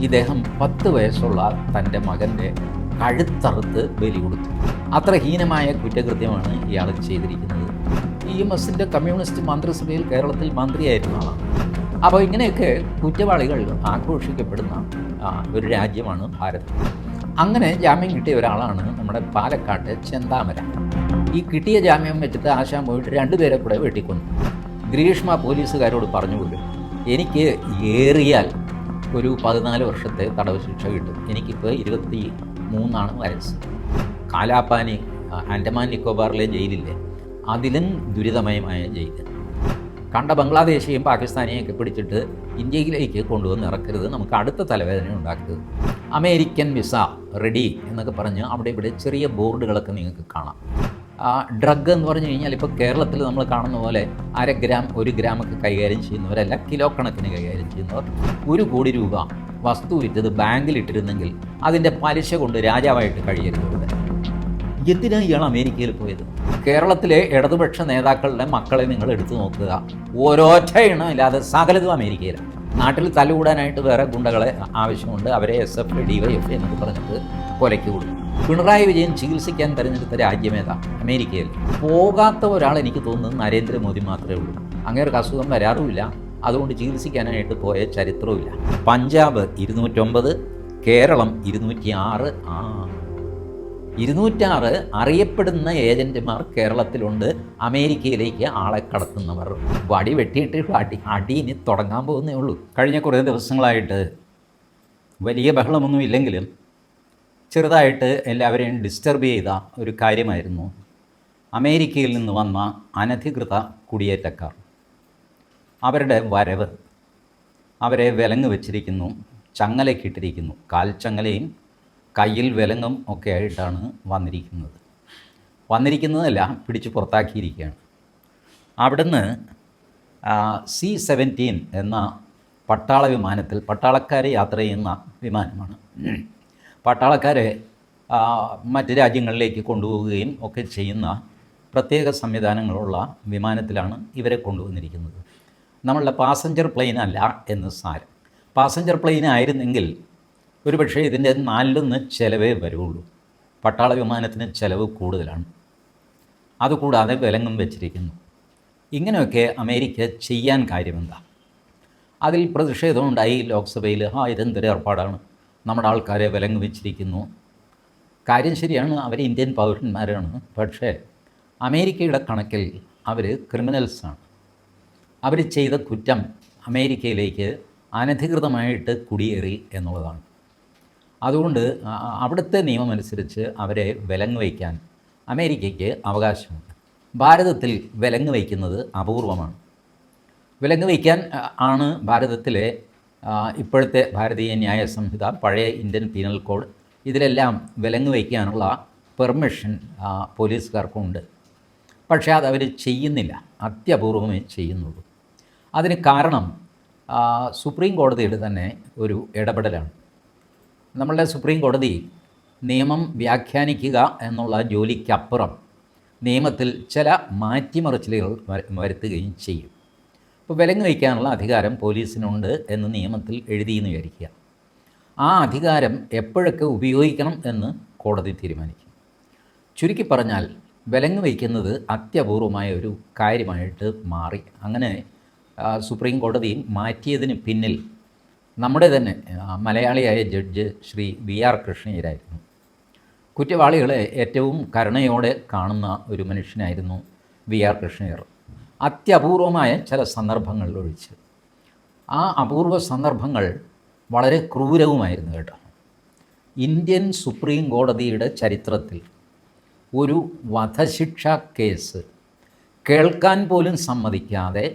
ഇദ്ദേഹം പത്ത് വയസ്സുള്ള തന്റെ മകന്റെ കഴുത്തറുത്ത് ബലി കൊടുത്തു. അത്ര ഹീനമായ കുറ്റകൃത്യമാണ് ഇയാൾ ചെയ്തിരിക്കുന്നത്. ഇ എം എസിന്റെ കമ്മ്യൂണിസ്റ്റ് മന്ത്രിസഭയിൽ കേരളത്തിൽ മന്ത്രിയായിരുന്ന ആളാണ്. അപ്പോൾ ഇങ്ങനെയൊക്കെ കുറ്റവാളികൾ ആഘോഷിക്കപ്പെടുന്ന ഒരു രാജ്യമാണ് ഭാരതം. അങ്ങനെ ജാമ്യം കിട്ടിയ ഒരാളാണ് നമ്മുടെ പാലക്കാട്ടെ ചെന്താമര. ഈ കിട്ടിയ ജാമ്യം വെച്ചിട്ട് ആശാൻ പോയിട്ട് രണ്ടുപേരെ കൂടെ വെട്ടിക്കൊന്നു. ഗ്രീഷ്മ പോലീസുകാരോട് പറഞ്ഞു കൊടുക്കും എനിക്ക് ഏറിയാൽ ഒരു പതിനാല് വർഷത്തെ തടവ് ശിക്ഷ കിട്ടും. എനിക്കിപ്പോൾ ഇരുപത്തി മൂന്നാണ് വയസ്സ് കാലാപ്പാനി ആൻഡമാൻ നിക്കോബാറിലെ ജയിലില്ലേ? അതിലും ദുരിതമയമായ ജയിൽ കണ്ട ബംഗ്ലാദേശിയും പാകിസ്ഥാനെയൊക്കെ പിടിച്ചിട്ട് ഇന്ത്യയിലേക്ക് കൊണ്ടുവന്ന് ഇറക്കരുത്. നമുക്ക് അടുത്ത തലവേദന ഉണ്ടാക്കരുത്. അമേരിക്കൻ വിസ റെഡി എന്നൊക്കെ പറഞ്ഞ് അവിടെ ഇവിടെ ചെറിയ ബോർഡുകളൊക്കെ നിങ്ങൾക്ക് കാണാം. ഡ്രഗ് എന്ന് പറഞ്ഞു കഴിഞ്ഞാൽ ഇപ്പോൾ കേരളത്തിൽ നമ്മൾ കാണുന്ന പോലെ അര ഗ്രാം ഒരു ഗ്രാമൊക്കെ കൈകാര്യം ചെയ്യുന്നവരല്ല കിലോ കണക്കിന് കൈകാര്യം ചെയ്യുന്നവർ. ഒരു കോടി രൂപ വസ്തു വിറ്റത് ബാങ്കിൽ ഇട്ടിരുന്നെങ്കിൽ അതിന്റെ പലിശ കൊണ്ട് രാജാവായിട്ട് കഴിയരുത് എന്തിനാണ് ഇയാൾ അമേരിക്കയിൽ പോയത്? കേരളത്തിലെ ഇടതുപക്ഷ നേതാക്കളുടെ മക്കളെ നിങ്ങൾ എടുത്തു നോക്കുക. ഓരോറ്റ ഇല്ലാതെ സകലതും അമേരിക്കയിലാണ് നാട്ടിൽ തല്ലുകൂടാനായിട്ട് വേറെ ഗുണ്ടകളെ ആവശ്യമുണ്ട് അവരെ S F D Y F എന്നൊക്കെ പറഞ്ഞിട്ട് കൊലയ്ക്ക് കൊടുക്കും. പിണറായി വിജയൻ ചികിത്സിക്കാൻ തിരഞ്ഞെടുത്ത രാജ്യമേതാ? അമേരിക്കയിൽ. പോകാത്ത ഒരാൾ എനിക്ക് തോന്നുന്നത് നരേന്ദ്രമോദി മാത്രമേ ഉള്ളൂ. അങ്ങനെ ഒരു അസുഖം വരാറുമില്ല. അതുകൊണ്ട് ചികിത്സിക്കാനായിട്ട് പോയ ചരിത്രവുമില്ല. പഞ്ചാബ് ഇരുന്നൂറ്റൊമ്പത് കേരളം ഇരുന്നൂറ്റി ആറ് ആ. ഇരുന്നൂറ്റാറ് അറിയപ്പെടുന്ന ഏജന്റുമാർ കേരളത്തിലുണ്ട്. അമേരിക്കയിലേക്ക് ആളെ കടത്തുന്നവർ. വടി വെട്ടിയിട്ട് അടി അടി ഇനി തുടങ്ങാൻ പോകുന്നേ ഉള്ളൂ. കഴിഞ്ഞ കുറേ ദിവസങ്ങളായിട്ട് വലിയ ബഹളമൊന്നും ഇല്ലെങ്കിലും ചെറുതായിട്ട് എല്ലാവരെയും ഡിസ്റ്റർബ് ചെയ്ത ഒരു കാര്യമായിരുന്നു. അമേരിക്കയിൽ നിന്ന് വന്ന അനധികൃത കുടിയേറ്റക്കാർ. അവരുടെ വരവ്. അവരെ വിലങ്ങ് വെച്ചിരിക്കുന്നു ചങ്ങലക്കിട്ടിരിക്കുന്നു കാൽച്ചങ്ങലയും കയ്യിൽ വിലങ്ങും ഒക്കെ ആയിട്ടാണ് വന്നിരിക്കുന്നത്. വന്നിരിക്കുന്നതല്ല പിടിച്ച് പുറത്താക്കിയിരിക്കുകയാണ്. അവിടുന്ന് സി സെവന്റീൻ എന്ന പട്ടാള വിമാനത്തിൽ പട്ടാളക്കാരെ യാത്ര ചെയ്യുന്ന വിമാനമാണ്. പട്ടാളക്കാരെ മറ്റ് രാജ്യങ്ങളിലേക്ക് കൊണ്ടുപോവുകയും ഒക്കെ ചെയ്യുന്ന പ്രത്യേക സംവിധാനങ്ങളുള്ള വിമാനത്തിലാണ് ഇവരെ കൊണ്ടുവന്നിരിക്കുന്നത്. നമ്മളുടെ പാസഞ്ചർ പ്ലെയിൻ അല്ല എന്ന് സാരം. പാസഞ്ചർ പ്ലെയിൻ ആയിരുന്നെങ്കിൽ ഒരുപക്ഷേ ഇതിന്റെ നാലിലൊന്ന് ചിലവേ വരുള്ളൂ. പട്ടാള വിമാനത്തിന് ചിലവ് കൂടുതലാണ്. അതുകൂടാതെ വിലങ്ങും വെച്ചിരിക്കുന്നു. ഇങ്ങനെയൊക്കെ അമേരിക്ക ചെയ്യാൻ കാര്യമെന്താ? അതിൽ പ്രതിഷേധമുണ്ടായി ലോക്സഭയിൽ ആ ഇതെന്തൊരു ഏർപ്പാടാണ്? നമ്മുടെ ആൾക്കാരെ വിലങ്ങ് വെച്ചിരിക്കുന്നു കാര്യം ശരിയാണ് അവർ ഇന്ത്യൻ പൗരന്മാരാണ്. പക്ഷേ അമേരിക്കയുടെ കണക്കിൽ അവർ ക്രിമിനൽസാണ് അവർ ചെയ്ത കുറ്റം അമേരിക്കയിലേക്ക് അനധികൃതമായിട്ട് കുടിയേറി എന്നുള്ളതാണ്. അതുകൊണ്ട് അവിടുത്തെ നിയമമനുസരിച്ച് അവരെ വിലങ്ങ് വയ്ക്കാൻ അമേരിക്കയ്ക്ക് അവകാശമുണ്ട്. ഭാരതത്തിൽ വിലങ്ങ് വയ്ക്കുന്നത് അപൂർവമാണ്. വിലങ്ങ് വയ്ക്കാൻ ആണ് ഭാരതത്തിലെ ഇപ്പോഴത്തെ ഭാരതീയ ന്യായ സംഹിത പഴയ ഇന്ത്യൻ പീനൽ കോഡ് ഇതിലെല്ലാം വിലങ്ങ് വയ്ക്കാനുള്ള പെർമിഷൻ പോലീസുകാർക്കുണ്ട്. പക്ഷേ അത് അവർ ചെയ്യുന്നില്ല. അത്യപൂർവമേ ചെയ്യുന്നുള്ളൂ. അതിന് കാരണം സുപ്രീം കോടതിയുടെ തന്നെ ഒരു ഇടപെടലാണ്. നമ്മളുടെ സുപ്രീം കോടതി നിയമം വ്യാഖ്യാനിക്കുക എന്നുള്ള ജോലിക്കപ്പുറം നിയമത്തിൽ ചില മാറ്റിമറിച്ചിലുകൾ വരുത്തുകയും ചെയ്യും. ഇപ്പോൾ വിലങ്ങ് വയ്ക്കാനുള്ള അധികാരം പോലീസിനുണ്ട് എന്ന് നിയമത്തിൽ എഴുതിയെന്ന് വിചാരിക്കുക. ആ അധികാരം എപ്പോഴൊക്കെ ഉപയോഗിക്കണം എന്ന് കോടതി തീരുമാനിക്കും. ചുരുക്കി പറഞ്ഞാൽ വിലങ്ങ് വയ്ക്കുന്നത് അത്യപൂർവമായ ഒരു കാര്യമായിട്ട് മാറി. അങ്ങനെ സുപ്രീം കോടതി മാറ്റിയതിന് പിന്നിൽ നമ്മുടെ തന്നെ മലയാളിയായ ജഡ്ജ് ശ്രീ വി ആർ കൃഷ്ണയ്യരായിരുന്നു. കുറ്റവാളികളെ ഏറ്റവും കരുണയോടെ കാണുന്ന ഒരു മനുഷ്യനായിരുന്നു വി ആർ കൃഷ്ണയ്യർ. അത്യപൂർവമായ ചില സന്ദർഭങ്ങളിൽ ഒഴിച്ച്. ആ അപൂർവ സന്ദർഭങ്ങൾ വളരെ ക്രൂരവുമായിരുന്നു കേട്ടോ. ഇന്ത്യൻ സുപ്രീം കോടതിയുടെ ചരിത്രത്തിൽ ഒരു വധശിക്ഷ കേസ് കേൾക്കാൻ പോലും സമ്മതിക്കാതെ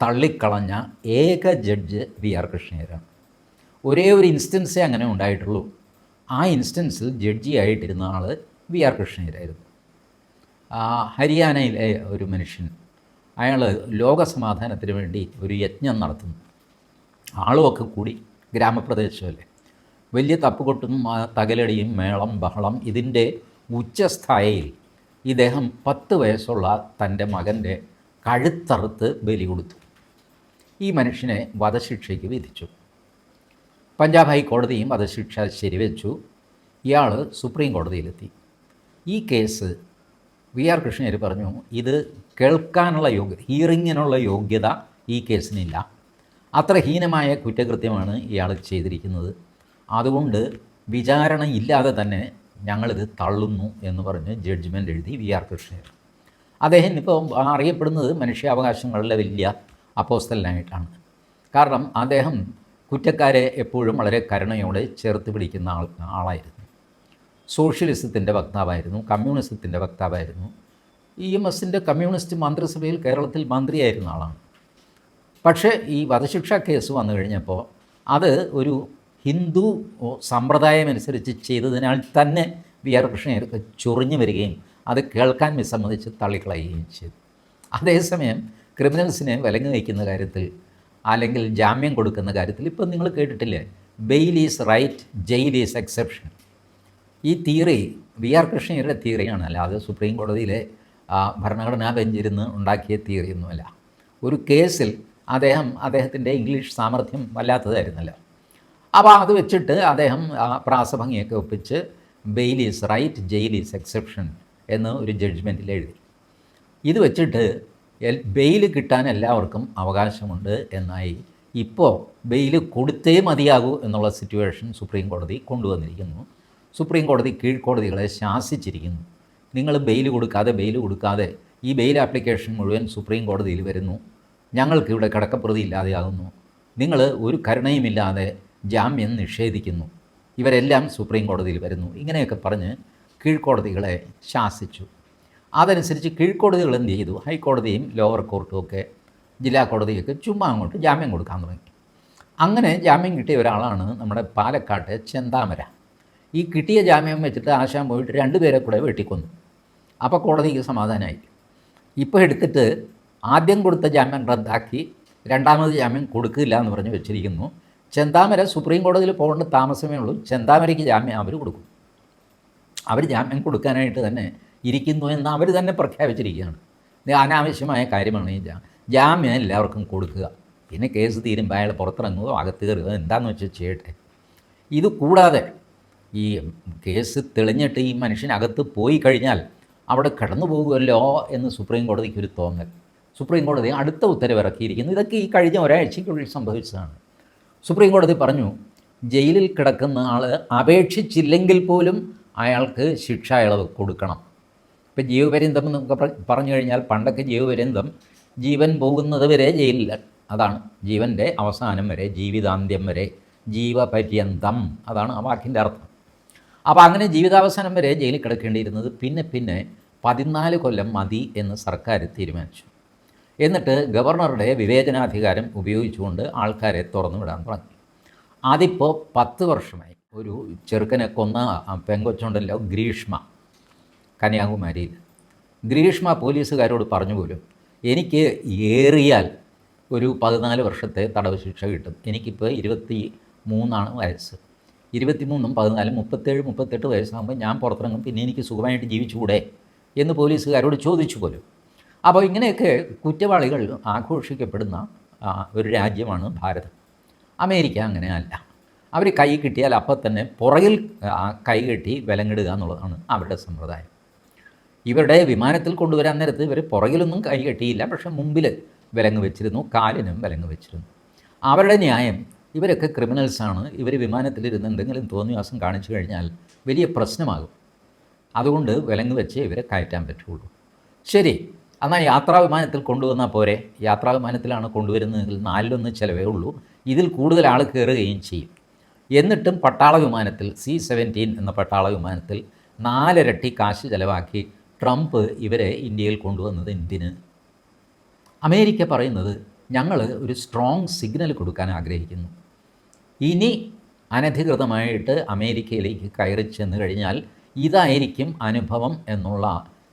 തള്ളിക്കളഞ്ഞ ഏക ജഡ്ജ് വി ആർ കൃഷ്ണയ്യരാണ് ഒരേ ഒരു ഇൻസ്റ്റൻസേ അങ്ങനെ ഉണ്ടായിട്ടുള്ളൂ. ആ ഇൻസ്റ്റൻസിൽ ജഡ്ജിയായിട്ടിരുന്ന ആൾ വി ആർ കൃഷ്ണയ്യരായിരുന്നു ആ, ഹരിയാനയിലെ ഒരു മനുഷ്യൻ അയാൾ ലോകസമാധാനത്തിന് വേണ്ടി ഒരു യജ്ഞം നടത്തുന്നു. ആളുമൊക്കെ കൂടി ഗ്രാമപ്രദേശമല്ലേ? വലിയ തപ്പുകൊട്ടും തകലടിയും മേളം ബഹളം ഇതിന്റെ ഉച്ചസ്ഥായിയിൽ ഇദ്ദേഹം പത്ത് വയസ്സുള്ള തന്റെ മകന്റെ കഴുത്തറുത്ത് ബലി കൊടുത്തു. ഈ മനുഷ്യനെ വധശിക്ഷയ്ക്ക് വിധിച്ചു. പഞ്ചാബ് ഹൈക്കോടതിയും വധശിക്ഷ ശരിവെച്ചു. ഇയാൾ സുപ്രീം കോടതിയിലെത്തി. ഈ കേസ് വി ആർ കൃഷ്ണയ്യർ പറഞ്ഞു ഇത് കേൾക്കാനുള്ള യോഗ്യത ഹിയറിങ്ങിനുള്ള യോഗ്യത ഈ കേസിനില്ല. അത്ര ഹീനമായ കുറ്റകൃത്യമാണ് ഇയാൾ ചെയ്തിരിക്കുന്നത്. അതുകൊണ്ട് വിചാരണ ഇല്ലാതെ തന്നെ ഞങ്ങളിത് തള്ളുന്നു എന്ന് പറഞ്ഞ് ജഡ്ജ്മെന്റ് എഴുതി വി ആർ കൃഷ്ണയ്യർ അദ്ദേഹം ഇപ്പോൾ അറിയപ്പെടുന്നത് മനുഷ്യാവകാശങ്ങളുടെ വലിയ അപ്പോസ്തലിനായിട്ടാണ്. കാരണം അദ്ദേഹം കുറ്റക്കാരെ എപ്പോഴും വളരെ കരുണയോടെ ചേർത്ത് പിടിക്കുന്ന ആൾ ആളായിരുന്നു. സോഷ്യലിസത്തിന്റെ വക്താവായിരുന്നു കമ്മ്യൂണിസത്തിന്റെ വക്താവായിരുന്നു. ഇ എം എസിന്റെ കമ്മ്യൂണിസ്റ്റ് മന്ത്രിസഭയിൽ കേരളത്തിൽ മന്ത്രിയായിരുന്ന ആളാണ്. പക്ഷേ ഈ വധശിക്ഷ കേസ് വന്നു കഴിഞ്ഞപ്പോൾ അത് ഒരു ഹിന്ദു സമ്പ്രദായമനുസരിച്ച് ചെയ്തതിനാൽ തന്നെ വി ആർ കൃഷ്ണയൊക്കെ ചൊറിഞ്ഞു വരികയും അത് കേൾക്കാൻ വിസമ്മതിച്ച് തള്ളിക്കളയുകയും ചെയ്തു. അതേസമയം ക്രിമിനൽസിനെ വിലങ്ങ് വയ്ക്കുന്ന കാര്യത്തിൽ അല്ലെങ്കിൽ ജാമ്യം കൊടുക്കുന്ന കാര്യത്തിൽ ഇപ്പം നിങ്ങൾ കേട്ടിട്ടില്ലേ? Bail is right jail is exception. ഈ തിയറി വി ആർ കൃഷ്ണയുടെ തിയറിയാണ് അല്ലാതെ സുപ്രീം കോടതിയിലെ ഭരണഘടനാ ബെഞ്ചിരുന്ന് ഉണ്ടാക്കിയ തിയറിയൊന്നുമല്ല. ഒരു കേസിൽ അദ്ദേഹം അദ്ദേഹത്തിന്റെ ഇംഗ്ലീഷ് സാമർഥ്യം വല്ലാത്തതായിരുന്നല്ലോ. അപ്പോൾ അത് വെച്ചിട്ട് അദ്ദേഹം പ്രാസഭംഗിയൊക്കെ ഒപ്പിച്ച് bail is right jail is exception എന്ന് ഒരു ജഡ്ജ്മെന്റിൽ എഴുതി. ഇത് വെച്ചിട്ട് ബെയിൽ കിട്ടാൻ എല്ലാവർക്കും അവകാശമുണ്ട് എന്നായി ഇപ്പോൾ ബെയിൽ കൊടുത്തേ മതിയാകൂ എന്നുള്ള സിറ്റുവേഷൻ സുപ്രീം കോടതി കൊണ്ടുവന്നിരിക്കുന്നു. സുപ്രീം കോടതി കീഴ്ക്കോടതികളെ ശാസിച്ചിരിക്കുന്നു. നിങ്ങൾ ബെയിൽ കൊടുക്കാതെ ബെയിൽ കൊടുക്കാതെ ഈ ബെയിൽ ആപ്ലിക്കേഷൻ മുഴുവൻ സുപ്രീം കോടതിയിൽ വരുന്നു. ഞങ്ങൾക്ക് ഇവിടെ കിടക്കപ്രതി ഇല്ലാതെയാകുന്നു. നിങ്ങൾ ഒരു കരുണയുമില്ലാതെ ജാമ്യം നിഷേധിക്കുന്നു. ഇവരെല്ലാം സുപ്രീം കോടതിയിൽ വരുന്നു. ഇങ്ങനെയൊക്കെ പറഞ്ഞ് കീഴ്ക്കോടതികളെ ശാസിച്ചു. അതനുസരിച്ച് കീഴ്ക്കോടതികൾ എന്ത് ചെയ്തു? ഹൈക്കോടതിയും ലോവർ കോർട്ടും ഒക്കെ ജില്ലാ കോടതിയൊക്കെ ചുമ്മാ അങ്ങോട്ട് ജാമ്യം കൊടുക്കാൻ തുടങ്ങി. അങ്ങനെ ജാമ്യം കിട്ടിയ ഒരാളാണ് നമ്മുടെ പാലക്കാട്ടെ ചെന്താമര. ഈ കിട്ടിയ ജാമ്യം വെച്ചിട്ട് ആശാൻ പോയിട്ട് രണ്ടുപേരെ കൂടെ വെട്ടിക്കൊന്നു. അപ്പോൾ കോടതിക്ക് സമാധാനമായി ഇപ്പോൾ എടുത്തിട്ട് ആദ്യം കൊടുത്ത ജാമ്യം റദ്ദാക്കി രണ്ടാമത് ജാമ്യം കൊടുക്കില്ല എന്ന് പറഞ്ഞ് വെച്ചിരിക്കുന്നു. ചെന്താമര സുപ്രീം കോടതിയിൽ പോകേണ്ട താമസമേ ഉള്ളൂ. ചെന്താമരയ്ക്ക് ജാമ്യം അവർ കൊടുക്കും. അവർ ജാമ്യം കൊടുക്കാനായിട്ട് തന്നെ ഇരിക്കുന്നു എന്ന് അവർ തന്നെ പ്രഖ്യാപിച്ചിരിക്കുകയാണ്. അനാവശ്യമായ കാര്യമാണ് ഈ ജാമ്യം എല്ലാവർക്കും കൊടുക്കുക. പിന്നെ കേസ് തീരുമ്പോൾ അയാൾ പുറത്തിറങ്ങുകയോ അകത്ത് കയറുകയോ എന്താണെന്ന് വെച്ചാൽ ചെയ്യട്ടെ? ഇത് കൂടാതെ ഈ കേസ് തെളിഞ്ഞിട്ട് ഈ മനുഷ്യനകത്ത് പോയി കഴിഞ്ഞാൽ അവിടെ കടന്നു പോകുമല്ലോ എന്ന് സുപ്രീം കോടതിക്ക് ഒരു തോന്നൽ. സുപ്രീം കോടതി അടുത്ത ഉത്തരവ് ഇറക്കിയിരിക്കുന്നു. ഇതൊക്കെ ഈ കഴിഞ്ഞ ഒരാഴ്ചയ്ക്കുള്ളിൽ സംഭവിച്ചതാണ്. സുപ്രീം കോടതി പറഞ്ഞു ജയിലിൽ കിടക്കുന്ന ആൾ അപേക്ഷിച്ചില്ലെങ്കിൽ പോലും അയാൾക്ക് ശിക്ഷ ഇളവ് കൊടുക്കണം. ഇപ്പം ജീവപര്യന്തം എന്നൊക്കെ പറ- പറഞ്ഞു കഴിഞ്ഞാൽ പണ്ടൊക്കെ ജീവപര്യന്തം ജീവൻ പോകുന്നത് വരെ ജയിലിൽ അതാണ് ജീവന്റെ അവസാനം വരെ ജീവിതാന്ത്യം വരെ ജീവപര്യന്തം. അതാണ് ആ വാക്കിന്റെ അർത്ഥം. അപ്പോൾ അങ്ങനെ ജീവിതാവസാനം വരെ ജയിലിൽ കിടക്കേണ്ടിയിരുന്നത് പിന്നെ പിന്നെ പതിനാല് കൊല്ലം മതി എന്ന് സർക്കാർ തീരുമാനിച്ചു. എന്നിട്ട് ഗവർണറുടെ വിവേചനാധികാരം ഉപയോഗിച്ചുകൊണ്ട് ആൾക്കാരെ തുറന്നു വിടാൻ തുടങ്ങി. അതിപ്പോൾ പത്ത് വർഷമായി ഒരു ചെറുക്കനെ കൊന്ന പെങ്കൊച്ചുണ്ടല്ലോ ഗ്രീഷ്മ കന്യാകുമാരിയിൽ. ഗ്രീഷ്മ പോലീസുകാരോട് പറഞ്ഞു പോലും എനിക്ക് ഏറിയാൽ ഒരു പതിനാല് വർഷത്തെ തടവ് ശിക്ഷ കിട്ടും. എനിക്കിപ്പോൾ ഇരുപത്തി മൂന്നാണ് വയസ്സ്. ഇരുപത്തി മൂന്നും പതിനാലും മുപ്പത്തേഴ് മുപ്പത്തെട്ട് വയസ്സാകുമ്പോൾ ഞാൻ പുറത്തിറങ്ങും. പിന്നെ എനിക്ക് സുഖമായിട്ട് ജീവിച്ചുകൂടെ? എന്ന് പോലീസുകാരോട് ചോദിച്ചു പോലും. അപ്പോൾ ഇങ്ങനെയൊക്കെ കുറ്റവാളികൾ ആഘോഷിക്കപ്പെടുന്ന ഒരു രാജ്യമാണ് ഭാരതം. അമേരിക്ക അങ്ങനെ അല്ല. അവർ കൈ കിട്ടിയാൽ അപ്പം തന്നെ പുറകിൽ കൈ കെട്ടി വിലങ്ങിടുക എന്നുള്ളതാണ് അവരുടെ സമ്പ്രദായം. ഇവരുടെ വിമാനത്തിൽ കൊണ്ടുവരാൻ നേരത്ത് ഇവർ പുറകിലൊന്നും കൈ കെട്ടിയില്ല. പക്ഷേ മുമ്പിൽ വിലങ്ങ് വെച്ചിരുന്നു കാലിനും വിലങ്ങ് വെച്ചിരുന്നു. അവരുടെ ന്യായം ഇവരൊക്കെ ക്രിമിനൽസാണ്. ഇവർ വിമാനത്തിലിരുന്ന് എന്തെങ്കിലും തോന്നിവാസം കാണിച്ചു കഴിഞ്ഞാൽ വലിയ പ്രശ്നമാകും. അതുകൊണ്ട് വിലങ്ങ് വെച്ച് ഇവരെ കയറ്റാൻ പറ്റുള്ളൂ. ശരി എന്നാൽ യാത്രാ വിമാനത്തിൽ കൊണ്ടുവന്നാൽ പോരെ. യാത്രാ വിമാനത്തിലാണ് കൊണ്ടുവരുന്നതെങ്കിൽ നാലിലൊന്ന് ചിലവേ ഉള്ളൂ. ഇതിൽ കൂടുതൽ ആൾ കയറുകയും ചെയ്യും. എന്നിട്ടും പട്ടാള വിമാനത്തിൽ സി സെവന്റീൻ എന്ന പട്ടാള വിമാനത്തിൽ നാലിരട്ടി കാശ് ചിലവാക്കി ട്രംപ് ഇവരെ ഇന്ത്യയിൽ കൊണ്ടുവന്നത് എന്തിന്? അമേരിക്ക പറയുന്നത് ഞങ്ങൾ ഒരു സ്ട്രോങ് സിഗ്നൽ കൊടുക്കാൻ ആഗ്രഹിക്കുന്നു. ഇനി അനധികൃതമായിട്ട് അമേരിക്കയിലേക്ക് കയറി ചെന്ന് കഴിഞ്ഞാൽ ഇതായിരിക്കും അനുഭവം എന്നുള്ള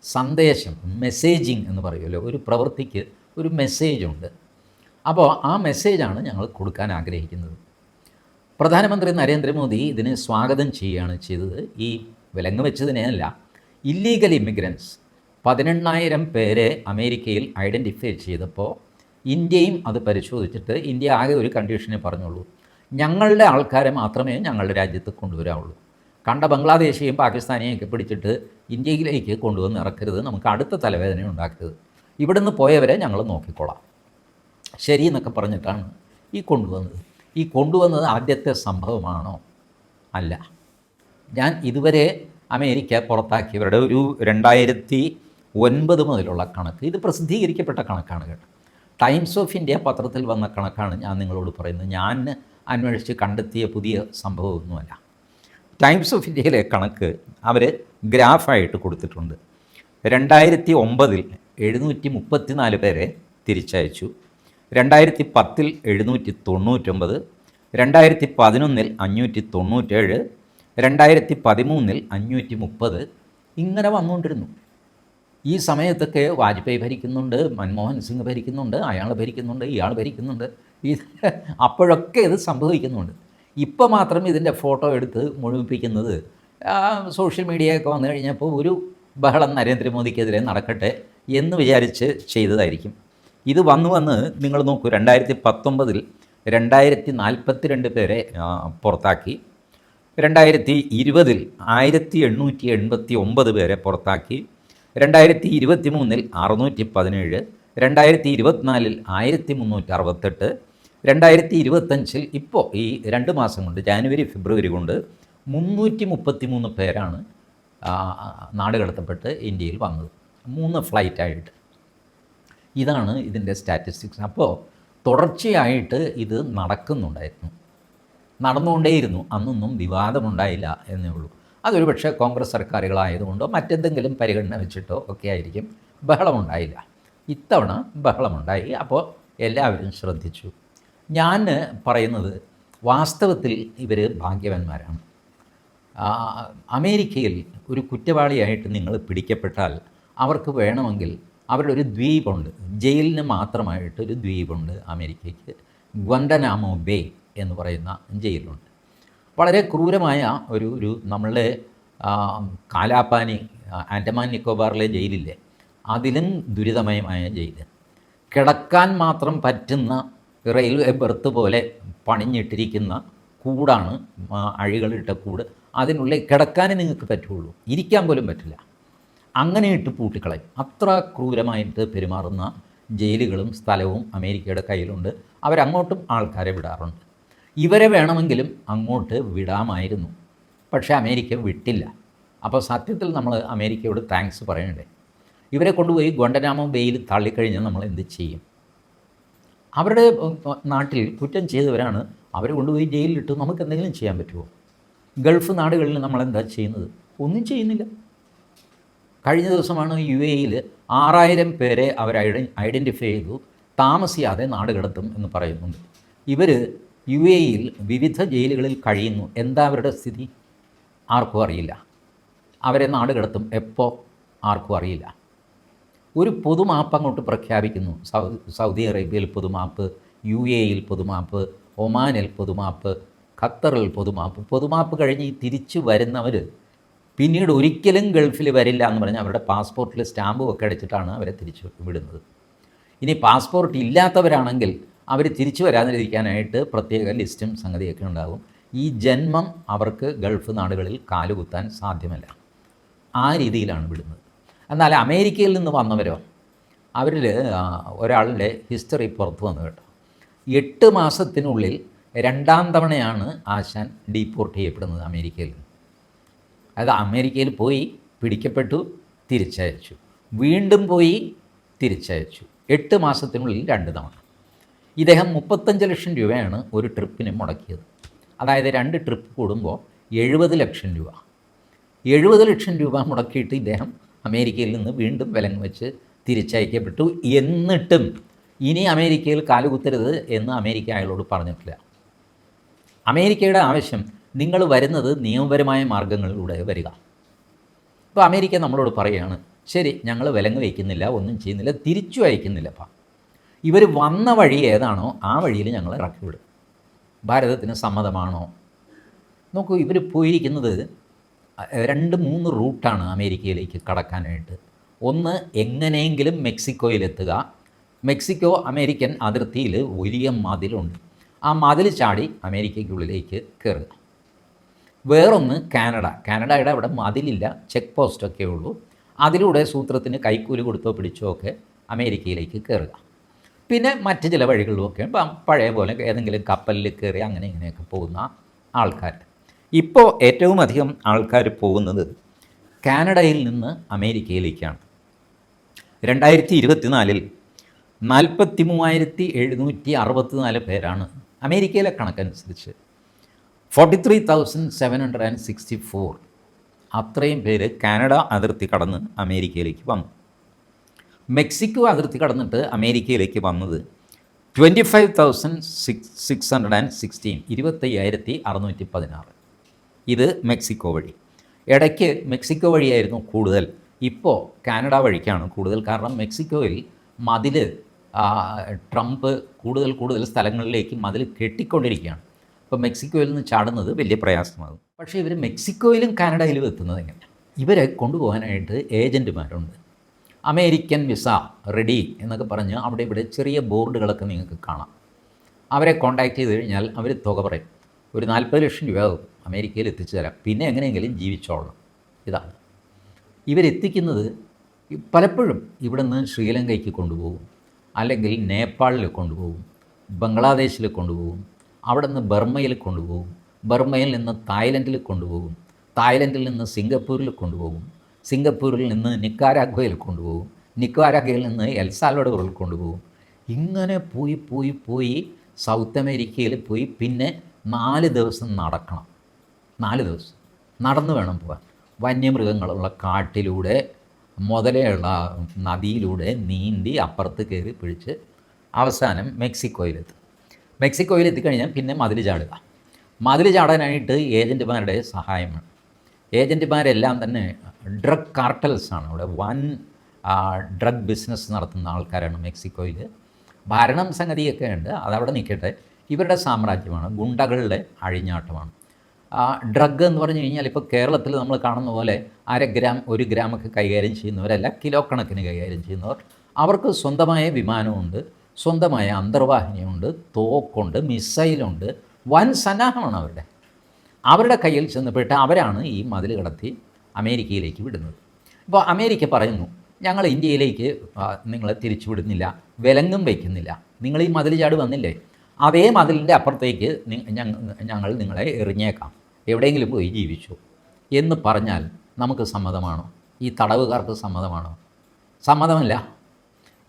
സന്ദേശം മെസ്സേജിങ് എന്ന് പറയുമല്ലോ ഒരു പ്രവൃത്തിക്ക് ഒരു മെസ്സേജുണ്ട് അപ്പോൾ ആ മെസ്സേജാണ് ഞങ്ങൾ കൊടുക്കാൻ ആഗ്രഹിക്കുന്നത്. പ്രധാനമന്ത്രി നരേന്ദ്രമോദി ഇതിനെ സ്വാഗതം ചെയ്യുകയാണ് ചെയ്തത്. ഈ വിലങ്ങ് വെച്ചതിനെയല്ല ഇല്ലീഗൽ ഇമിഗ്രൻസ് പതിനെണ്ണായിരം പേരെ അമേരിക്കയിൽ ഐഡന്റിഫൈ ചെയ്തപ്പോൾ ഇന്ത്യയും അത് പരിശോധിച്ചിട്ട് ഇന്ത്യ ആകെ ഒരു കണ്ടീഷനെ പറഞ്ഞുള്ളൂ. ഞങ്ങളുടെ ആൾക്കാരെ മാത്രമേ ഞങ്ങളുടെ രാജ്യത്ത് കൊണ്ടുവരാവുള്ളൂ. കണ്ട ബംഗ്ലാദേശിയും പാകിസ്ഥാനെയും ഒക്കെ പിടിച്ചിട്ട് ഇന്ത്യയിലേക്ക് കൊണ്ടുവന്ന് ഇറക്കരുത്. നമുക്ക് അടുത്ത തലവേദന ഉണ്ടാക്കരുത്. ഇവിടുന്ന് പോയവരെ ഞങ്ങൾ നോക്കിക്കൊള്ളാം. ശരി എന്നൊക്കെ പറഞ്ഞിട്ടാണ് ഈ കൊണ്ടുവന്നത്. ഈ കൊണ്ടുവന്നത് ആദ്യത്തെ സംഭവമാണോ? അല്ല. ഞാൻ ഇതുവരെ അമേരിക്ക പുറത്താക്കിയവരുടെ ഒരു രണ്ടായിരത്തി ഒൻപത് മുതലുള്ള കണക്ക്. ഇത് പ്രസിദ്ധീകരിക്കപ്പെട്ട കണക്കാണ് കേട്ടോ. ടൈംസ് ഓഫ് ഇന്ത്യ പത്രത്തിൽ വന്ന കണക്കാണ് ഞാൻ നിങ്ങളോട് പറയുന്നത്. ഞാൻ അന്വേഷിച്ച് കണ്ടെത്തിയ പുതിയ സംഭവമൊന്നുമല്ല. ടൈംസ് ഓഫ് ഇന്ത്യയിലെ കണക്ക് അവർ ഗ്രാഫായിട്ട് കൊടുത്തിട്ടുണ്ട്. രണ്ടായിരത്തി ഒമ്പതിൽ എഴുന്നൂറ്റി മുപ്പത്തി നാല് പേരെ തിരിച്ചയച്ചു. രണ്ടായിരത്തി പത്തിൽ എഴുന്നൂറ്റി തൊണ്ണൂറ്റൊമ്പത് രണ്ടായിരത്തി പതിനൊന്നിൽ അഞ്ഞൂറ്റി തൊണ്ണൂറ്റേഴ് രണ്ടായിരത്തി പതിമൂന്നിൽ അഞ്ഞൂറ്റി മുപ്പത് ഇങ്ങനെ വന്നുകൊണ്ടിരുന്നു. ഈ സമയത്തൊക്കെ വാജ്പേയി ഭരിക്കുന്നുണ്ട് മൻമോഹൻ സിംഗ് ഭരിക്കുന്നുണ്ട് അയാൾ ഭരിക്കുന്നുണ്ട് ഇയാൾ ഭരിക്കുന്നുണ്ട്. ഇത് അപ്പോഴൊക്കെ ഇത് സംഭവിക്കുന്നുണ്ട്. ഇപ്പോൾ മാത്രം ഇതിന്റെ ഫോട്ടോ എടുത്ത് മുഴുമിപ്പിക്കുന്നത് സോഷ്യൽ മീഡിയയൊക്കെ വന്നു കഴിഞ്ഞപ്പോൾ ഒരു ബഹളം നരേന്ദ്രമോദിക്കെതിരെ നടക്കട്ടെ എന്ന് വിചാരിച്ച് ചെയ്തതായിരിക്കും. ഇത് വന്നു വന്ന് നിങ്ങൾ നോക്കൂ രണ്ടായിരത്തി പത്തൊമ്പതിൽ രണ്ടായിരത്തി നാൽപ്പത്തിരണ്ട് പേരെ ആ, പുറത്താക്കി. രണ്ടായിരത്തി ഇരുപതിൽ ആയിരത്തി എണ്ണൂറ്റി എൺപത്തി ഒമ്പത് പേരെ പുറത്താക്കി. രണ്ടായിരത്തി ഇരുപത്തി മൂന്നിൽ അറുന്നൂറ്റി പതിനേഴ് രണ്ടായിരത്തി ഇരുപത്തിനാലിൽ ആയിരത്തി മുന്നൂറ്റി അറുപത്തെട്ട് രണ്ടായിരത്തി ഇരുപത്തഞ്ചിൽ ഇപ്പോൾ ഈ രണ്ട് മാസം കൊണ്ട് ജാനുവരി ഫെബ്രുവരി കൊണ്ട് മുന്നൂറ്റി മുപ്പത്തി മൂന്ന് പേരാണ് ആ, നാട് കടത്തപ്പെട്ട് ഇന്ത്യയിൽ വന്നത്. മൂന്ന് ഫ്ലൈറ്റായിട്ട് ഇതാണ് ഇതിന്റെ സ്റ്റാറ്റിസ്റ്റിക്സ്. അപ്പോൾ തുടർച്ചയായിട്ട് ഇത് നടക്കുന്നുണ്ടായിരുന്നു. നടന്നുകൊണ്ടേയിരുന്നു. അന്നൊന്നും വിവാദമുണ്ടായില്ല എന്നേ ഉള്ളൂ. അതൊരു പക്ഷേ കോൺഗ്രസ് സർക്കാരുകളായതുകൊണ്ടോ മറ്റെന്തെങ്കിലും പരിഗണന വെച്ചിട്ടോ ഒക്കെ ആയിരിക്കും ബഹളമുണ്ടായില്ല. ഇത്തവണ ബഹളമുണ്ടായി. അപ്പോൾ എല്ലാവരും ശ്രദ്ധിച്ചു. ഞാൻ പറയുന്നത് വാസ്തവത്തിൽ ഇവർ ഭാഗ്യവാന്മാരാണ്. അമേരിക്കയിൽ ഒരു കുറ്റവാളിയായിട്ട് നിങ്ങൾ പിടിക്കപ്പെട്ടാൽ അവർക്ക് വേണമെങ്കിൽ അവരുടെ ഒരു ദ്വീപുണ്ട്. ജയിലിന് മാത്രമായിട്ട് ഒരു ദ്വീപുണ്ട് അമേരിക്കയ്ക്ക്. ഗ്വണ്ടനാമോ ബേ എന്ന് പറയുന്ന ജയിലുണ്ട്. വളരെ ക്രൂരമായ ഒരു ഒരു നമ്മളുടെ കാലാപ്പാനി ആൻഡമാൻ നിക്കോബാറിലെ ജയിലില്ലേ? അതിലും ദുരിതമയമായ ജയിൽ കിടക്കാൻ മാത്രം പറ്റുന്ന റെയിൽവേ ബെർത്ത് പോലെ പണിഞ്ഞിട്ടിരിക്കുന്ന കൂടാണ് അഴികളിട്ട കൂട്. അതിനുള്ളിൽ കിടക്കാനേ നിങ്ങൾക്ക് പറ്റുള്ളൂ. ഇരിക്കാൻ പോലും പറ്റില്ല. അങ്ങനെ ഇട്ട് പൂട്ടിക്കളയും. അത്ര ക്രൂരമായിട്ട് പെരുമാറുന്ന ജയിലുകളും സ്ഥലവും അമേരിക്കയുടെ കയ്യിലുണ്ട്. അവരങ്ങോട്ടും ആൾക്കാരെ വിടാറുണ്ട്. ഇവരെ വേണമെങ്കിലും അങ്ങോട്ട് വിടാമായിരുന്നു. പക്ഷേ അമേരിക്ക വിട്ടില്ല. അപ്പോൾ സത്യത്തിൽ നമ്മൾ അമേരിക്കയോട് താങ്ക്സ് പറയണ്ടേ? ഇവരെ കൊണ്ടുപോയി ഗൊണ്ടനാമോ ബെയിൽ തള്ളിക്കഴിഞ്ഞാൽ നമ്മൾ എന്ത് ചെയ്യും? അവരുടെ നാട്ടിൽ കുറ്റം ചെയ്തവരാണ് അവരെ കൊണ്ടുപോയി ജയിലിലിട്ട് നമുക്ക് എന്തെങ്കിലും ചെയ്യാൻ പറ്റുമോ? ഗൾഫ് നാടുകളിൽ നമ്മളെന്താ ചെയ്യുന്നത്? ഒന്നും ചെയ്യുന്നില്ല. കഴിഞ്ഞ ദിവസമാണ് യു എയിൽ ആറായിരം പേരെ അവർ ഐഡൻ ഐഡന്റിഫൈ ചെയ്തു. താമസിയാതെ നാട് കടത്തും എന്ന് പറയുന്നുണ്ട്. ഇവർ യു എയിൽ വിവിധ ജയിലുകളിൽ കഴിയുന്നു. എന്താ അവരുടെ സ്ഥിതി? ആർക്കും അറിയില്ല. അവരെ നാട് കടത്തും എപ്പോൾ ആർക്കും അറിയില്ല. ഒരു പൊതുമാപ്പ് അങ്ങോട്ട് പ്രഖ്യാപിക്കുന്നു. സൗദി അറേബ്യയിൽ പൊതുമാപ്പ് യു എയിൽ പൊതുമാപ്പ് ഒമാനിൽ പൊതുമാപ്പ് ഖത്തറിൽ പൊതുമാപ്പ്. പൊതുമാപ്പ് കഴിഞ്ഞ് ഈ തിരിച്ചു വരുന്നവർ പിന്നീട് ഒരിക്കലും ഗൾഫിൽ വരില്ല എന്ന് പറഞ്ഞാൽ അവരുടെ പാസ്പോർട്ടിൽ സ്റ്റാമ്പും ഒക്കെ അടിച്ചിട്ടാണ് അവരെ തിരിച്ചു വിടുന്നത്. ഇനി പാസ്പോർട്ട് ഇല്ലാത്തവരാണെങ്കിൽ അവർ തിരിച്ചു വരാതിരിക്കാനായിട്ട് പ്രത്യേക ലിസ്റ്റും സംഗതിയൊക്കെ ഉണ്ടാകും. ഈ ജന്മം അവർക്ക് ഗൾഫ് നാടുകളിൽ കാലുകുത്താൻ സാധ്യമല്ല. ആ രീതിയിലാണ് വിടുന്നത്. എന്നാൽ അമേരിക്കയിൽ നിന്ന് വന്നവരോ? അവരിൽ ഒരാളുടെ ഹിസ്റ്ററി പുറത്തു വന്നു കേട്ടോ. എട്ട് മാസത്തിനുള്ളിൽ രണ്ടാം തവണയാണ് ആശാൻ ഡീപ്പോർട്ട് ചെയ്യപ്പെടുന്നത് അമേരിക്കയിൽ നിന്ന്. അതായത് അമേരിക്കയിൽ പോയി പിടിക്കപ്പെട്ടു തിരിച്ചയച്ചു. വീണ്ടും പോയി തിരിച്ചയച്ചു. എട്ട് മാസത്തിനുള്ളിൽ രണ്ട് തവണ. ഇദ്ദേഹം മുപ്പത്തഞ്ച് ലക്ഷം രൂപയാണ് ഒരു ട്രിപ്പിന് മുടക്കിയത്. അതായത് രണ്ട് ട്രിപ്പ് കൂടുമ്പോൾ എഴുപത് ലക്ഷം രൂപ. എഴുപത് ലക്ഷം രൂപ മുടക്കിയിട്ട് ഇദ്ദേഹം അമേരിക്കയിൽ നിന്ന് വീണ്ടും വിലൻ വെച്ച് തിരിച്ചയക്കപ്പെട്ടു. എന്നിട്ടും ഇനി അമേരിക്കയിൽ കാലുകുത്തരുത് എന്ന് അമേരിക്ക അയാളോട് പറഞ്ഞിട്ടില്ല. അമേരിക്കയുടെ ആവശ്യം നിങ്ങൾ വരുന്നത് നിയമപരമായ മാർഗങ്ങളിലൂടെ വരിക. ഇപ്പോൾ അമേരിക്ക നമ്മളോട് പറയുകയാണ് ശരി ഞങ്ങൾ വിലങ്ങ് വയ്ക്കുന്നില്ല ഒന്നും ചെയ്യുന്നില്ല തിരിച്ചു അയക്കുന്നില്ലപ്പാ ഇവർ വന്ന വഴി ഏതാണോ ആ വഴിയിൽ ഞങ്ങൾ ഇറക്കി വിടും. ഭാരതത്തിന് സമ്മതമാണോ? നോക്കൂ ഇവർ പോയിരിക്കുന്നത് രണ്ട് മൂന്ന് റൂട്ടാണ് അമേരിക്കയിലേക്ക് കടക്കാനായിട്ട്. ഒന്ന് എങ്ങനെയെങ്കിലും മെക്സിക്കോയിലെത്തുക. മെക്സിക്കോ അമേരിക്കൻ അതിർത്തിയിൽ വലിയ മതിലുണ്ട്. ആ മതിൽ ചാടി അമേരിക്കയ്ക്കുള്ളിലേക്ക് കയറുക. വേറൊന്ന് കാനഡ. കാനഡയുടെ അവിടെ മതിലില്ല ചെക്ക് പോസ്റ്റൊക്കെ ഉള്ളൂ. അതിലൂടെ സൂത്രത്തിന് കൈക്കൂലി കൊടുത്തോ പിടിച്ചോ ഒക്കെ അമേരിക്കയിലേക്ക് കയറുക. പിന്നെ മറ്റ് ചില വഴികളിലുമൊക്കെ പഴയ പോലെ ഏതെങ്കിലും കപ്പലിൽ കയറി അങ്ങനെ ഇങ്ങനെയൊക്കെ പോകുന്ന ആൾക്കാർ ഇപ്പോൾ ഏറ്റവും അധികം ആൾക്കാർ പോകുന്നത് കാനഡയിൽ നിന്ന് അമേരിക്കയിലേക്കാണ്. രണ്ടായിരത്തി ഇരുപത്തിനാലിൽ നാൽപ്പത്തി മൂവായിരത്തി എഴുന്നൂറ്റി അറുപത്തിനാല് പേരാണ് അമേരിക്കയിലെ കണക്കനുസരിച്ച്. Forty three thousand seven hundred and sixty four. അത്രയും പേര് കാനഡ അതിർത്തി കടന്ന് അമേരിക്കയിലേക്ക് വന്നു. മെക്സിക്കോ അതിർത്തി കടന്നിട്ട് അമേരിക്കയിലേക്ക് വന്നത് twenty five thousand six six hundred and sixteen ഇരുപത്തയ്യായിരത്തി അറുന്നൂറ്റി പതിനാറ് ഇത് മെക്സിക്കോ വഴി. ഇടയ്ക്ക് മെക്സിക്കോ വഴിയായിരുന്നു കൂടുതൽ. ഇപ്പോൾ കാനഡ വഴിക്കാണ് കൂടുതൽ. കാരണം മെക്സിക്കോയിൽ മതിൽ ട്രംപ് കൂടുതൽ കൂടുതൽ സ്ഥലങ്ങളിലേക്ക് മതിൽ കെട്ടിക്കൊണ്ടിരിക്കുകയാണ്. അപ്പോൾ മെക്സിക്കോയിൽ നിന്ന് ചാടുന്നത് വലിയ പ്രയാസമാകും. പക്ഷേ ഇവർ മെക്സിക്കോയിലും കാനഡയിലും എത്തുന്നത് എങ്ങനെ ഇവരെ കൊണ്ടുപോകാനായിട്ട് ഏജന്റുമാരുണ്ട് അമേരിക്കൻ വിസ റെഡി എന്നൊക്കെ പറഞ്ഞ് അവിടെ ഇവിടെ ചെറിയ ബോർഡുകളൊക്കെ നിങ്ങൾക്ക് കാണാം. അവരെ കോൺടാക്റ്റ് ചെയ്ത് കഴിഞ്ഞാൽ അവർ തുക പറയും. ഒരു നാൽപ്പത് ലക്ഷം രൂപയാകും. അമേരിക്കയിൽ എത്തിച്ചു തരാം. പിന്നെ എങ്ങനെയെങ്കിലും ജീവിച്ചോളണം. ഇതാണ് ഇവരെത്തിക്കുന്നത് പലപ്പോഴും ഇവിടെ നിന്ന് ശ്രീലങ്കയ്ക്ക് കൊണ്ടുപോകും. അല്ലെങ്കിൽ നേപ്പാളിൽ കൊണ്ടുപോകും. ബംഗ്ലാദേശിൽ കൊണ്ടുപോകും. അവിടെ നിന്ന് ബർമ്മയിൽ കൊണ്ടുപോകും. ബർമ്മയിൽ നിന്ന് തായ്ലൻഡിൽ കൊണ്ടുപോകും. തായ്ലൻഡിൽ നിന്ന് സിംഗപ്പൂരിൽ കൊണ്ടുപോകും. സിംഗപ്പൂരിൽ നിന്ന് നിക്കാരാഗ്വയിൽ കൊണ്ടുപോകും. നിക്കാരാഗ്വയിൽ നിന്ന് എൽസാൽവഡോറിൽ കൊണ്ടുപോകും. ഇങ്ങനെ പോയി പോയി പോയി സൗത്ത് അമേരിക്കയിൽ പോയി പിന്നെ നാല് ദിവസം നടക്കണം. നാല് ദിവസം. നടന്നു വേണം പോകാൻ വന്യമൃഗങ്ങളുള്ള കാട്ടിലൂടെ മുതലെയുള്ള നദിയിലൂടെ നീന്തി അപ്പുറത്ത് കയറി പിടിച്ച് അവസാനം മെക്സിക്കോയിലെത്തും. മെക്സിക്കോയിൽ എത്തിക്കഴിഞ്ഞാൽ പിന്നെ മതിൽ ചാടുക. മതിൽ ചാടാനായിട്ട് ഏജന്റുമാരുടെ സഹായം വേണം ഏജന്റുമാരെല്ലാം തന്നെ ഡ്രഗ് കാർട്ടൽസാണ് അവിടെ. വൻ ഡ്രഗ് ബിസിനസ് നടത്തുന്ന ആൾക്കാരാണ് മെക്സിക്കോയിൽ ഭരണം സംഗതിയൊക്കെ ഉണ്ട്. അതവിടെ നിൽക്കട്ടെ. ഇവരുടെ സാമ്രാജ്യമാണ്. ഗുണ്ടകളുടെ അഴിഞ്ഞാട്ടമാണ്. ഡ്രഗ് എന്ന് പറഞ്ഞു കഴിഞ്ഞാൽ ഇപ്പോൾ കേരളത്തിൽ നമ്മൾ കാണുന്ന പോലെ അര ഗ്രാം ഒരു ഗ്രാമൊക്കെ കൈകാര്യം ചെയ്യുന്നവരല്ല കിലോ കണക്കിന് കൈകാര്യം ചെയ്യുന്നവർ. അവർക്ക് സ്വന്തമായ വിമാനമുണ്ട് സ്വന്തമായ അന്തർവാഹിനിയുണ്ട് തോക്കുണ്ട് മിസൈലുണ്ട് വൻ സന്നാഹമാണ് അവരുടെ. അവരുടെ കയ്യിൽ ചെന്നപ്പെട്ട് അവരാണ് ഈ മതിൽ കടത്തി അമേരിക്കയിലേക്ക് വിടുന്നത്. ഇപ്പോൾ അമേരിക്ക പറയുന്നു ഞങ്ങൾ ഇന്ത്യയിലേക്ക് ആ, നിങ്ങളെ തിരിച്ചു വിടുന്നില്ല വിലങ്ങും വയ്ക്കുന്നില്ല. നിങ്ങൾ ഈ മതിൽ ചാട് വന്നില്ലേ? അതേ മതിലിന്റെ അപ്പുറത്തേക്ക് ഞങ്ങൾ നിങ്ങളെ എറിഞ്ഞേക്കാം. എവിടെയെങ്കിലും പോയി ജീവിച്ചു. എന്ന് പറഞ്ഞാൽ നമുക്ക് സമ്മതമാണോ? ഈ തടവുകാർക്ക് സമ്മതമാണോ? സമ്മതമല്ല.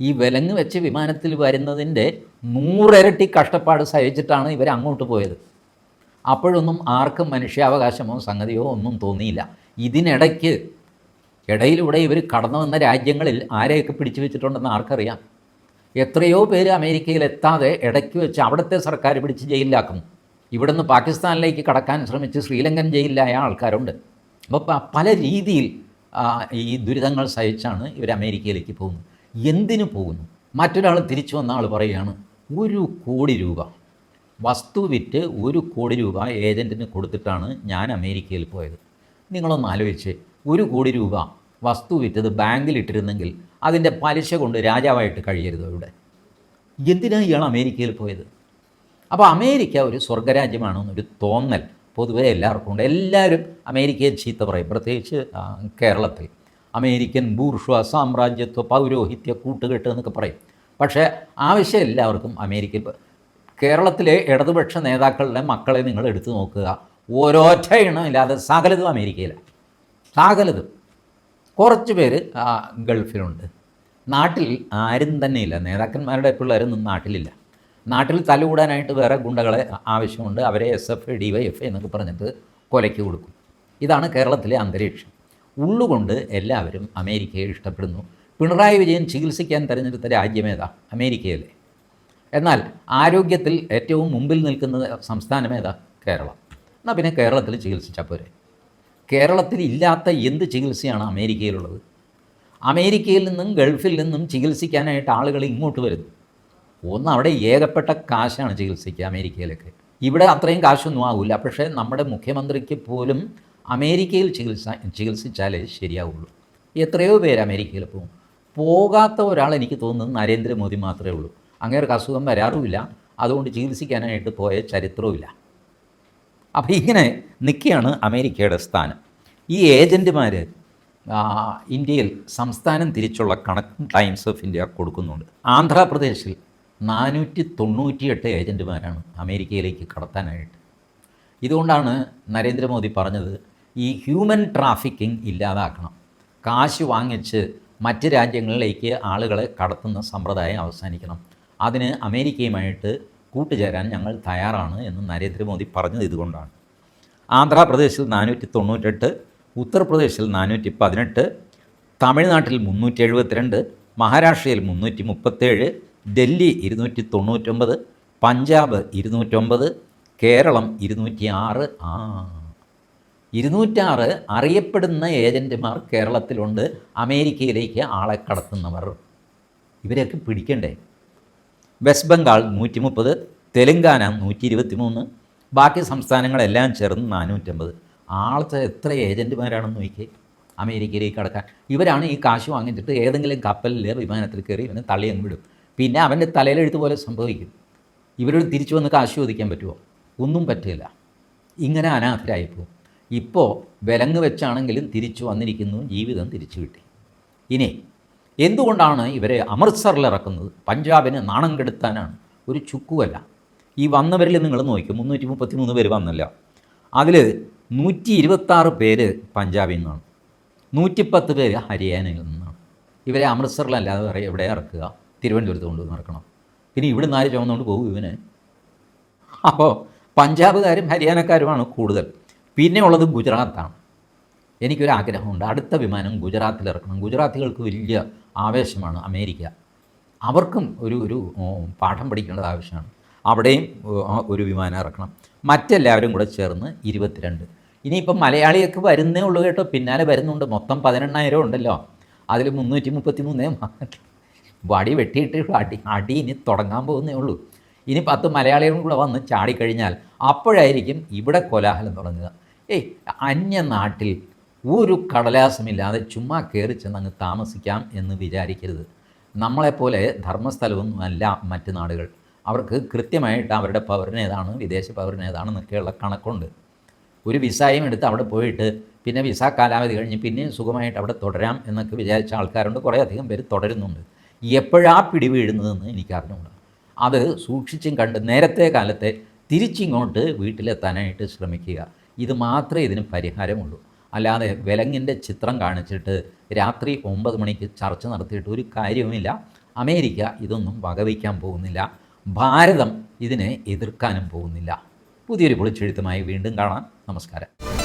ഈ വിലങ്ങ് വെച്ച് വിമാനത്തിൽ വരുന്നതിന്റെ നൂറിരട്ടി കഷ്ടപ്പാട് സഹിച്ചിട്ടാണ് ഇവർ അങ്ങോട്ട് പോയത്. അപ്പോഴൊന്നും ആർക്കും മനുഷ്യാവകാശമോ സംഗതിയോ ഒന്നും തോന്നിയില്ല. ഇതിനിടയ്ക്ക് ഇടയിലൂടെ ഇവർ കടന്നു വന്ന രാജ്യങ്ങളിൽ ആരെയൊക്കെ പിടിച്ചു വെച്ചിട്ടുണ്ടെന്ന് ആർക്കറിയാം? എത്രയോ പേര് അമേരിക്കയിൽ എത്താതെ ഇടയ്ക്ക് വെച്ച് അവിടുത്തെ സർക്കാർ പിടിച്ച് ജയിലിലാക്കും. ഇവിടുന്ന് പാകിസ്ഥാനിലേക്ക് കടക്കാൻ ശ്രമിച്ച് ശ്രീലങ്കൻ ജയിലിലായ ആൾക്കാരുണ്ട്. അപ്പോൾ പല രീതിയിൽ ഈ ദുരിതങ്ങൾ സഹിച്ചാണ് ഇവർ അമേരിക്കയിലേക്ക് പോകുന്നത്. എന്തിനു പോകുന്നു? മറ്റൊരാൾ തിരിച്ചു വന്ന ആൾ പറയുകയാണ് ഒരു കോടി രൂപ. വസ്തു വിറ്റ് ഒരു കോടി രൂപ ഏജന്റിന് കൊടുത്തിട്ടാണ് ഞാൻ അമേരിക്കയിൽ പോയത്. നിങ്ങളൊന്ന് ആലോചിച്ച് ഒരു കോടി രൂപ വസ്തു വിറ്റത് ബാങ്കിലിട്ടിരുന്നെങ്കിൽ അതിന്റെ പലിശ കൊണ്ട് രാജാവായിട്ട് കഴിയരുത് ഇവിടെ എന്തിനാണ് ഇയാൾ അമേരിക്കയിൽ പോയത്? അപ്പോൾ അമേരിക്ക ഒരു സ്വർഗരാജ്യമാണെന്നൊരു തോന്നൽ പൊതുവേ എല്ലാവർക്കും ഉണ്ട്. എല്ലാവരും അമേരിക്കയെ ചീത്ത പറയും. പ്രത്യേകിച്ച് കേരളത്തിൽ. അമേരിക്കൻ ബൂർഷ്വ സാമ്രാജ്യത്വ പൗരോഹിത്യ കൂട്ടുകെട്ട് എന്നൊക്കെ പറയും. പക്ഷേ ആവശ്യം എല്ലാവർക്കും അമേരിക്ക കേരളത്തിലെ ഇടതുപക്ഷ നേതാക്കളുടെ മക്കളെ നിങ്ങൾ എടുത്തു നോക്കുക. ഓരോറ്റ ഇണമില്ലാതെ സകലതും അമേരിക്കയിലാണ് സകലതും. കുറച്ച് പേര് ആ, ഗൾഫിലുണ്ട്. നാട്ടിൽ ആരും തന്നെ ഇല്ല നേതാക്കന്മാരുടെ പിള്ളേരൊന്നും നാട്ടിലില്ല. നാട്ടിൽ തലകൂടാനായിട്ട് വേറെ ഗുണ്ടകളെ ആവശ്യമുണ്ട്. അവരെ S F D Y F എന്നൊക്കെ പറഞ്ഞിട്ട് കൊലയ്ക്ക് കൊടുക്കും. ഇതാണ് കേരളത്തിലെ അന്തരീക്ഷം. ഉള്ളുകൊണ്ട് എല്ലാവരും അമേരിക്കയെ ഇഷ്ടപ്പെടുന്നു. പിണറായി വിജയൻ ചികിത്സിക്കാൻ തിരഞ്ഞെടുത്ത രാജ്യമേതാ അമേരിക്കയിലെ എന്നാൽ ആരോഗ്യത്തിൽ ഏറ്റവും മുമ്പിൽ നിൽക്കുന്ന സംസ്ഥാനമേതാ കേരളം. എന്നാൽ പിന്നെ കേരളത്തിൽ ചികിത്സിച്ചാൽ പോരെ? കേരളത്തിൽ ഇല്ലാത്ത എന്ത് ചികിത്സയാണ് അമേരിക്കയിലുള്ളത്? അമേരിക്കയിൽ നിന്നും ഗൾഫിൽ നിന്നും ചികിത്സിക്കാനായിട്ട് ആളുകൾ ഇങ്ങോട്ട് വരുന്നു. ഒന്ന് അവിടെ ഏകപ്പെട്ട കാശാണ് ചികിത്സയ്ക്ക് അമേരിക്കയിലൊക്കെ. ഇവിടെ അത്രയും കാശൊന്നും ആവില്ല പക്ഷേ നമ്മുടെ മുഖ്യമന്ത്രിക്ക് പോലും അമേരിക്കയിൽ ചികിത്സ ചികിത്സിച്ചാലേ ശരിയാവുള്ളൂ. എത്രയോ പേര് അമേരിക്കയിൽ പോകും. പോകാത്ത ഒരാൾ എനിക്ക് തോന്നുന്നത് നരേന്ദ്രമോദി മാത്രമേ ഉള്ളൂ. അങ്ങേർക്ക് അസുഖം വരാറുമില്ല. അതുകൊണ്ട് ചികിത്സിക്കാനായിട്ട് പോയ ചരിത്രവുമില്ല. അപ്പോൾ ഇങ്ങനെ നിൽക്കുകയാണ് അമേരിക്കയുടെ സ്ഥാനം. ഈ ഏജന്റുമാർ ഇന്ത്യയിൽ സംസ്ഥാനം തിരിച്ചുള്ള കണക്ക് ടൈംസ് ഓഫ് ഇന്ത്യ കൊടുക്കുന്നുണ്ട്. ആന്ധ്രാപ്രദേശിൽ നാനൂറ്റി തൊണ്ണൂറ്റിയെട്ട് ഏജന്റുമാരാണ് അമേരിക്കയിലേക്ക് കടത്താനായിട്ട്. ഇതുകൊണ്ടാണ് നരേന്ദ്രമോദി പറഞ്ഞത് ഈ ഹ്യൂമൻ ട്രാഫിക്കിംഗ് ഇല്ലാതാക്കണം. കാശ് വാങ്ങിച്ച് മറ്റ് രാജ്യങ്ങളിലേക്ക് ആളുകളെ കടത്തുന്ന സമ്പ്രദായം അവസാനിക്കണം. അതിന് അമേരിക്കയുമായിട്ട് കൂട്ടുചേരാൻ ഞങ്ങൾ തയ്യാറാണ് എന്ന് നരേന്ദ്രമോദി പറഞ്ഞത് ഇതുകൊണ്ടാണ്. ആന്ധ്രാപ്രദേശിൽ നാനൂറ്റി തൊണ്ണൂറ്റെട്ട് ഉത്തർപ്രദേശിൽ നാനൂറ്റി പതിനെട്ട് തമിഴ്നാട്ടിൽ മുന്നൂറ്റി എഴുപത്തിരണ്ട് മഹാരാഷ്ട്രയിൽ മുന്നൂറ്റി മുപ്പത്തേഴ് ഡൽഹി ഇരുന്നൂറ്റി തൊണ്ണൂറ്റൊമ്പത് പഞ്ചാബ് ഇരുന്നൂറ്റൊമ്പത് കേരളം ഇരുന്നൂറ്റി ആറ് ആ. ഇരുന്നൂറ്റാറ് അറിയപ്പെടുന്ന ഏജന്റുമാർ കേരളത്തിലുണ്ട്. അമേരിക്കയിലേക്ക് ആളെ കടത്തുന്നവർ. ഇവരെയൊക്കെ പിടിക്കണ്ടേ? വെസ്റ്റ് ബംഗാൾ നൂറ്റി മുപ്പത് തെലുങ്കാന നൂറ്റി ഇരുപത്തി മൂന്ന് ബാക്കി സംസ്ഥാനങ്ങളെല്ലാം ചേർന്ന് നാനൂറ്റമ്പത്. ആളത്തെ എത്ര ഏജന്റുമാരാണെന്ന് നോക്കി അമേരിക്കയിലേക്ക് കടക്കാൻ. ഇവരാണ് ഈ കാശ് വാങ്ങിച്ചിട്ട് ഏതെങ്കിലും കപ്പലിൽ വിമാനത്തിൽ കയറി ഇവനെ തള്ളിയെന്ന് വിടും. പിന്നെ അവന്റെ തലയിലെഴുത്ത് പോലെ സംഭവിക്കും. ഇവരോട് തിരിച്ചു വന്ന് കാശ് ചോദിക്കാൻ പറ്റുമോ? ഒന്നും പറ്റില്ല. ഇങ്ങനെ അനാഥരായിപ്പോവും ഇപ്പോൾ വിലങ്ങ് വെച്ചാണെങ്കിലും തിരിച്ചു വന്നിരിക്കുന്നു. ജീവിതം തിരിച്ചു കിട്ടി. ഇനി എന്തുകൊണ്ടാണ് ഇവരെ അമൃത്സറിൽ ഇറക്കുന്നത് പഞ്ചാബിന് നാണം കെടുത്താനാണ്. ഒരു ചുക്കുവല്ല. ഈ വന്നവരിൽ നിങ്ങൾ നോക്കി മുന്നൂറ്റി മുപ്പത്തി മൂന്ന് പേര് വന്നല്ല. അതിൽ നൂറ്റി ഇരുപത്താറ് പേര് പഞ്ചാബിൽ നിന്നാണ്. നൂറ്റിപ്പത്ത് പേര് ഹരിയാനയിൽ നിന്നാണ്. ഇവരെ അമൃത്സറിലല്ലാതെ വേറെ എവിടെ ഇറക്കുക? തിരുവനന്തപുരത്ത് കൊണ്ടുവന്ന് ഇറക്കണം. പിന്നെ ഇവിടെ നിന്ന് ആര് ചുമന്നുകൊണ്ട് പോകും ഇവന്? അപ്പോൾ പഞ്ചാബുകാരും ഹരിയാനക്കാരുമാണ് കൂടുതൽ. പിന്നെ ഉള്ളത് ഗുജറാത്താണ്. എനിക്കൊരു ആഗ്രഹമുണ്ട് അടുത്ത വിമാനം ഗുജറാത്തിൽ ഇറക്കണം. ഗുജറാത്തികൾക്ക് വലിയ ആവേശമാണ് അമേരിക്ക. അവർക്കും ഒരു ഒരു പാഠം പഠിക്കേണ്ടത് ആവശ്യമാണ്. അവിടെയും ഒരു വിമാനം ഇറക്കണം. മറ്റെല്ലാവരും കൂടെ ചേർന്ന് ഇരുപത്തിരണ്ട്. ഇനിയിപ്പം മലയാളിയൊക്കെ വരുന്നേ ഉള്ളൂ കേട്ടോ. പിന്നാലെ വരുന്നുണ്ട്. മൊത്തം പതിനെണ്ണായിരം ഉണ്ടല്ലോ. അതിൽ മുന്നൂറ്റി മുപ്പത്തി മൂന്നേ വടി വെട്ടിയിട്ട് അടി അടി ഇനി തുടങ്ങാൻ പോകുന്നേ ഉള്ളൂ. ഇനി പത്ത് മലയാളികളും കൂടെ വന്ന് ചാടിക്കഴിഞ്ഞാൽ അപ്പോഴായിരിക്കും ഇവിടെ കോലാഹലം തുടങ്ങുക. ഏയ് അന്യ നാട്ടിൽ ഒരു കടലാസമില്ലാതെ ചുമ്മാ കയറി ചെന്ന് അങ്ങ് താമസിക്കാം എന്ന് വിചാരിക്കരുത്. നമ്മളെപ്പോലെ ധർമ്മസ്ഥലമൊന്നും അല്ല മറ്റ് നാടുകൾ. അവർക്ക് കൃത്യമായിട്ട് അവരുടെ പൗരനേതാണ് വിദേശ പൗരനേതാണെന്നൊക്കെയുള്ള കണക്കുണ്ട്. ഒരു വിസയും എടുത്ത് അവിടെ പോയിട്ട് പിന്നെ വിസ കാലാവധി കഴിഞ്ഞ് പിന്നെ സുഖമായിട്ട് അവിടെ തുടരാം എന്നൊക്കെ വിചാരിച്ച ആൾക്കാരുണ്ട്. കുറേ അധികം പേര് തുടരുന്നുണ്ട്. എപ്പോഴാ പിടിവീഴുന്നതെന്ന് എനിക്കറിഞ്ഞുകൂടാ. അത് സൂക്ഷിച്ചും കണ്ട് നേരത്തെ കാലത്തെ തിരിച്ചിങ്ങോട്ട് വീട്ടിലെത്താനായിട്ട് ശ്രമിക്കുക. ഇത് മാത്രമേ ഇതിന് പരിഹാരമുള്ളൂ. അല്ലാതെ വിലങ്ങിന്റെ ചിത്രം കാണിച്ചിട്ട് രാത്രി ഒമ്പത് മണിക്ക് ചർച്ച നടത്തിയിട്ട് ഒരു കാര്യവുമില്ല. അമേരിക്ക ഇതൊന്നും വകവയ്ക്കാൻ പോകുന്നില്ല. ഭാരതം ഇതിനെ എതിർക്കാനും പോകുന്നില്ല. പുതിയൊരു പൊളിച്ചെഴുത്തുമായി വീണ്ടും കാണാം. നമസ്കാരം.